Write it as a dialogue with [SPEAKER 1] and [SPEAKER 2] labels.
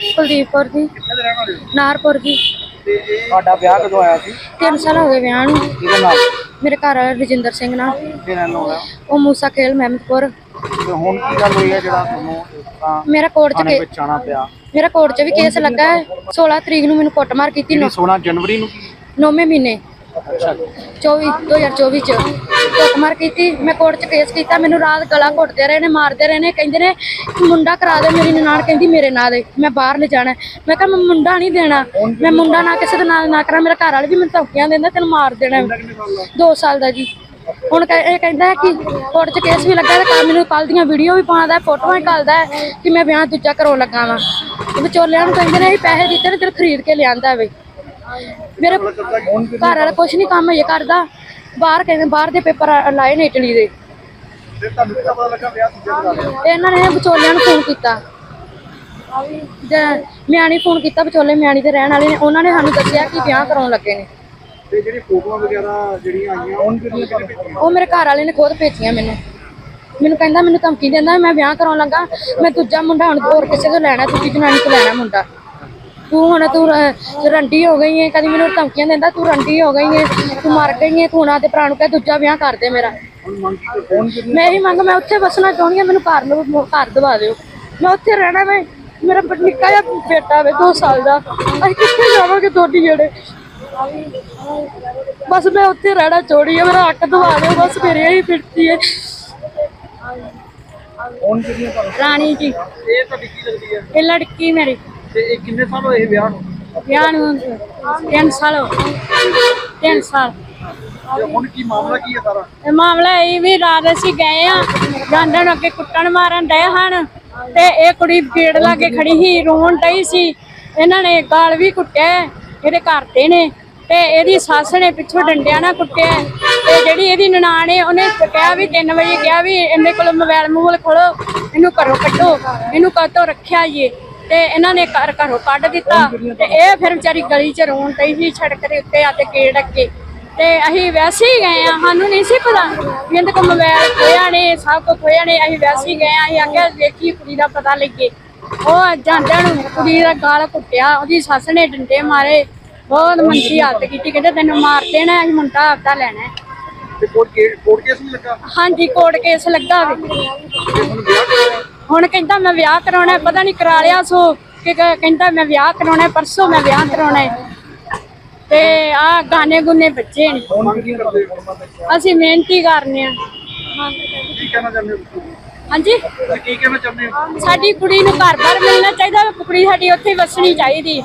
[SPEAKER 1] ਕੁਲਦੀਪ ਕੌਰ
[SPEAKER 2] ਦੇ
[SPEAKER 1] ਨਾਰਪੁਰ
[SPEAKER 2] ਇਹ ਤੁਹਾਡਾ ਵਿਆਹ ਕਦੋਂ ਆਇਆ ਸੀ?
[SPEAKER 1] 3 ਸਾਲ ਹੋ ਗਏ ਵਿਆਹ ਨੂੰ।
[SPEAKER 2] ਕਿਹਦੇ
[SPEAKER 1] ਮੇਰੇ ਘਰ ਵਾਲਾ ਰਜਿੰਦਰ ਸਿੰਘ ਨਾਲ।
[SPEAKER 2] ਕਿਹਦੇ ਨਾਲ ਹੋਇਆ?
[SPEAKER 1] ਉਹ ਮੂਸਾ ਖੇਲ ਮਹਿਮਦਪੁਰ।
[SPEAKER 2] ਤੇ ਹੁਣ ਕੀ ਗੱਲ ਹੋਈ ਹੈ ਜਿਹੜਾ ਤੁਹਾਨੂੰ ਇਸ ਤਰ੍ਹਾਂ
[SPEAKER 1] ਮੇਰਾ ਕੋਰਟ ਚ
[SPEAKER 2] ਥਾਣੇ
[SPEAKER 1] ਕੇ-
[SPEAKER 2] ਵਿੱਚ ਆਣਾ ਪਿਆ?
[SPEAKER 1] ਮੇਰਾ ਕੋਰਟ 'ਚ ਵੀ ਕੇਸ ਲੱਗਾ ਹੈ। 16 ਤਰੀਕ ਨੂੰ ਮੈਨੂੰ ਕੁੱਟਮਾਰ ਕੀਤੀ
[SPEAKER 2] ਜਿਹੜੀ 16 ਜਨਵਰੀ ਨੂੰ
[SPEAKER 1] ਨੌਵੇਂ ਮਹੀਨੇ। 24 2024 ਚ ਕੁੱਟਮਾਰ ਕੀਤੀ, ਮੈਂ ਕੋਰਟ 'ਚ ਕੇਸ ਕੀਤਾ, ਮੈਨੂੰ ਰਾਤ ਗਲਾ ਘੁੱਟਦੇ ਰਹੇ ਨੇ, ਮਾਰਦੇ ਰਹੇ ਨੇ, ਕਹਿੰਦੇ ਨੇ ਮੁੰਡਾ ਕਰਾ ਦੇ, ਮੇਰੀ ਨਨਾਣ ਕਹਿੰਦੀ ਮੇਰੇ ਨਾਂ ਦੇ, ਮੈਂ ਬਾਹਰ ਲੈ ਜਾਣਾ। ਮੈਂ ਕਿਹਾ, ਮੈਂ ਮੁੰਡਾ ਨਹੀਂ ਦੇਣਾ, ਮੈਂ ਮੁੰਡਾ ਨਾ ਕਿਸੇ ਦੇ ਨਾਂ ਨਾ ਕਰਾਂ, ਮੇਰਾ ਘਰ ਵਾਲਾ ਵੀ ਮੈਨੂੰ ਧਮਕੀਆਂ ਦਿੰਦਾ, ਤੈਨੂੰ ਮਾਰ ਦੇਣਾ
[SPEAKER 2] ਕਿੰਨੇ ਸਾਲ ਦਾ
[SPEAKER 1] 2 ਸਾਲ ਦਾ ਜੀ। ਹੁਣ ਕਹਿ- ਇਹ ਕਹਿੰਦਾ ਹੈ ਕਿ ਕੋਰਟ 'ਚ ਕੇਸ ਵੀ ਲੱਗਾ, ਤੇ ਕੱਲ ਮੈਨੂੰ ਕੱਲ ਦੀਆਂ ਵੀਡੀਓ ਵੀ ਪਾਉਂਦਾ ਹੈ, ਫੋਟੋਆਂ ਵੀ ਘੱਲਦਾ ਕਿ ਮੈਂ ਵਿਆਹ ਦੂਜਾ ਕਰਾਉਣ ਲੱਗਾ ਵਾਂ। ਵਿਚੋਲਿਆਂ ਨੂੰ ਕਹਿੰਦੇ ਨੇ, ਅਸੀਂ ਪੈਸੇ ਦਿੱਤੇ ਨੇ, ਤੈਨੂੰ ਖਰੀਦ ਕੇ ਲਿਆਂਦਾ ਵੇ। ਮੇਰੇ ਘਰ ਵਾਲਾ ਕੁਛ ਨਹੀਂ ਕੰਮ ਇਹ ਕਰਦਾ। ਬਾਹਰ ਕਹਿੰਦੇ ਬਾਹਰ ਦੇ ਪੇਪਰ ਲਾਏ ਨੇ ਇਟਲੀ ਦੇ।
[SPEAKER 2] ਤੇ ਤੁਹਾਨੂੰ ਕਿਹਦਾ ਪਤਾ ਲੱਗਾ ਵਿਆਹ ਦੂਜੇ ਕਰਾ ਲਿਆ
[SPEAKER 1] ਤੇ ਇਹਨਾਂ ਨੇ ਵਿਚੋਲਿਆਂ ਨੂੰ ਫੋਨ ਕੀਤਾ। ਜੇ ਮਿਆਣੀ ਫੋਨ ਕੀਤਾ ਵਿਚੋਲੇ ਮਿਆਣੀ ਦੇ ਰਹਿਣ ਵਾਲੇ ਨੇ। ਉਹਨਾਂ ਨੇ ਸਾਨੂੰ ਦੱਸਿਆ ਕਿ ਵਿਆਹ ਕਰਾਉਣ ਲੱਗੇ ਨੇ।
[SPEAKER 2] ਤੇ ਜਿਹੜੀ ਫੋਟੋਆਂ ਵਗੈਰਾ ਜਿਹੜੀਆਂ ਆਈਆਂ
[SPEAKER 1] ਉਹ ਮੇਰੇ ਘਰ ਵਾਲੇ ਨੇ ਖੁਦ ਭੇਜੀਆਂ ਮੈਨੂੰ। ਮੈਨੂੰ ਕਹਿੰਦਾ ਮੈਨੂੰ ਧਮਕੀ ਦਿੰਦਾ ਮੈਂ ਵਿਆਹ ਕਰਾਉਣ ਲੱਗਾ। ਮੈਂ ਦੂਜਾ ਮੁੰਡਾ ਹੁਣ ਹੋਰ ਕਿਸੇ ਤੋਂ ਲੈਣਾ ਦੂਜੀ ਜਨਾਨੀ ਤੋਂ ਲੈਣਾ ਮੁੰਡਾ। ਤੂੰ ਹੁਣ ਤੂੰ ਰੰਡੀ ਹੋ ਗਈ ਹੈ ਕਦੀ ਮੈਨੂੰ ਧਮਕੀਆਂ ਦਿੰਦਾ ਤੂੰ ਰੰਡੀ ਹੋ ਗਈ ਹੈ ਤੂੰ ਮਰ ਗਈ ਹੈ ਤੂੰ ਨਾ ਤੇ ਭਰਾ ਨੂੰ ਕਹਿ ਦੂਜਾ ਵਿਆਹ ਕਰ ਦੇ ਮੇਰਾ।
[SPEAKER 2] ਹੁਣ ਮੰਗ
[SPEAKER 1] ਮੈਂ ਇਹੀ ਮੰਗ ਮੈਂ ਉੱਥੇ ਵਸਣਾ ਚਾਹੁੰਦੀ ਹਾਂ ਮੈਨੂੰ ਘਰ ਨੂੰ ਘਰ ਦਵਾ ਦਿਓ। ਮੈਂ ਉੱਥੇ ਰਹਿਣਾ ਵੇ ਮੇਰਾ ਨਿੱਕਾ ਜਿਹਾ ਬੇਟਾ ਵੇ 2 ਸਾਲ ਦਾ। ਅਸੀਂ ਕਿੱਥੇ ਜਾਵਾਂਗੇ ਦੋਡੀ ਜਿਹੜੇ ਬਸ ਮੈਂ ਉੱਥੇ ਰਹਿਣਾ ਚਾਹੁੰਦੀ ਹਾਂ ਮੇਰਾ ਹੱਕ ਦਵਾ ਦਿਓ ਬਸ ਮੇਰੇ ਹੀ ਫਿਰਤੀ ਹੈ ਰਾਣੀ ਜੀ।
[SPEAKER 2] ਇਹ ਤੁਹਾਡੀ ਕੀ ਲੱਗਦੀ ਹੈ
[SPEAKER 1] ਇਹ ਲੜਕੀ ਮੇਰੀ।
[SPEAKER 2] ਤੇ ਇਹ ਕਿੰਨੇ ਸਾਲ ਹੋਏ ਵਿਆਹ ਨੂੰ?
[SPEAKER 1] ਵਿਆਹ ਨੂੰ 3 ਸਾਲ ਹੋ 3 ਸਾਲ।
[SPEAKER 2] ਤੇ ਹੁਣ ਕੀ ਮਾਮਲਾ ਕੀ ਹੈ ਸਾਰਾ?
[SPEAKER 1] ਇਹ ਮਾਮਲਾ ਇਹ ਵੀ ਰਾਤ ਅਸੀਂ ਗਏ ਆ ਜਾਂਦੇ ਨੂੰ ਅੱਗੇ ਕੁੱਟਣ ਮਾਰਨ ਡਏ ਹਨ ਤੇ ਇਹ ਕੁੜੀ ਗੇੜ ਲਾ ਕੇ ਖੜੀ ਸੀ ਰੋਣ ਡਈ ਸੀ। ਇਹਨਾਂ ਨੇ ਗਾਲ ਵੀ ਕੁੱਟਿਆ ਇਹਦੇ ਘਰ ਦੇ ਨੇ ਤੇ ਇਹਦੀ ਸੱਸ ਨੇ ਪਿੱਛੋਂ ਡੰਡਿਆਂ ਨਾਲ ਕੁੱਟਿਆ ਤੇ ਜਿਹੜੀ ਇਹਦੀ ਨਨਾਣ ਹੈ ਉਹਨੇ ਕਿਹਾ ਵੀ 3 ਵਜੇ ਕਿਹਾ ਵੀ ਇਹਦੇ ਕੋਲ ਮੋਬਾਈਲ ਮੂਲ ਖੋਲੋ ਇਹਨੂੰ ਘਰੋਂ ਕੱਢੋ ਇਹਨੂੰ ਕਾਤੋਂ ਰੱਖਿਆ ਜੀ ਤੇ ਇਹਨਾਂ ਨੇ ਘਰ ਘਰੋਂ ਕੱਢ ਦਿੱਤਾ ਤੇ ਇਹ ਫਿਰ ਵਿਚਾਰੀ ਗਲੀ 'ਚ ਰੋਣ ਡਈ ਸੀ ਸੜਕ ਦੇ ਉੱਤੇ ਆ ਤੇ ਗੇੜ ਅੱਗੇ। ਤੇ ਅਸੀਂ ਵੈਸੇ ਹੀ ਗਏ ਆ ਸਾਨੂੰ ਨਹੀਂ ਸੀ ਪਤਾ ਇਹਦੇ ਕੋਲ ਮੋਬਾਈਲ ਖੋਇਆ ਨੇ ਸਭ ਕੁਝ ਖੋਇਆ ਨੇ ਅਸੀਂ ਵੈਸੇ ਹੀ ਗਏ ਆ ਅਸੀਂ ਆਖਿਆ ਵੇਖੀ ਕੁੜੀ ਦਾ ਪਤਾ ਲੱਗੇ ਉਹ ਜਾਂਦਿਆਂ ਨੂੰ ਕੁੜੀ ਦਾ ਗਾਲ ਕੁੱਟਿਆ ਉਹਦੀ ਸੱਸ ਨੇ ਡੰਡੇ ਮਾਰੇ ਬਹੁਤ ਮੰਦੀ ਹਾਲਤ ਕੀਤੀ ਕਹਿੰਦੇ ਤੈਨੂੰ ਮਾਰ ਦੇਣਾ ਅਸੀਂ ਮੁੰਡਾ ਆਪਦਾ ਲੈਣਾ।
[SPEAKER 2] ਤੇ ਕੋਰਟ ਕੇਸ ਲੱਗਾ?
[SPEAKER 1] ਹਾਂਜੀ ਕੋਰਟ ਕੇਸ ਲੱਗਾ ਵੇ।
[SPEAKER 2] ਹੁਣ
[SPEAKER 1] ਕਹਿੰਦਾ ਮੈਂ ਵਿਆਹ ਕਰਾਉਣਾ ਪਤਾ ਨਹੀਂ ਕਰਾ ਲਿਆ ਸੋ ਕਿ ਕਹਿੰਦਾ ਮੈਂ ਵਿਆਹ ਕਰਾਉਣਾ ਪਰਸੋਂ ਮੈਂ ਵਿਆਹ ਕਰਾਉਣਾ। ਤੇ ਆ ਗਾਣੇ ਗੁੰਨੇ ਬੱਚੇ ਨੇ। ਅਸੀਂ ਮਿਹਨਤੀ ਕਰਨੇ ਆ।
[SPEAKER 2] ਕੀ ਕਹਿਣਾ ਚਾਹੁੰਦੇ ਹੋ ਤੁਸੀਂ?
[SPEAKER 1] ਹਾਂਜੀ?
[SPEAKER 2] ਕੀ ਕਹਿਣਾ ਚਾਹੁੰਦੇ ਹੋ?
[SPEAKER 1] ਸਾਡੀ ਕੁੜੀ ਨੂੰ ਘਰ-ਬਾਰ ਮਿਲਣਾ ਚਾਹੀਦਾ ਕੁੜੀ ਸਾਡੀ ਉੱਥੇ ਵਸਣੀ ਚਾਹੀਦੀ।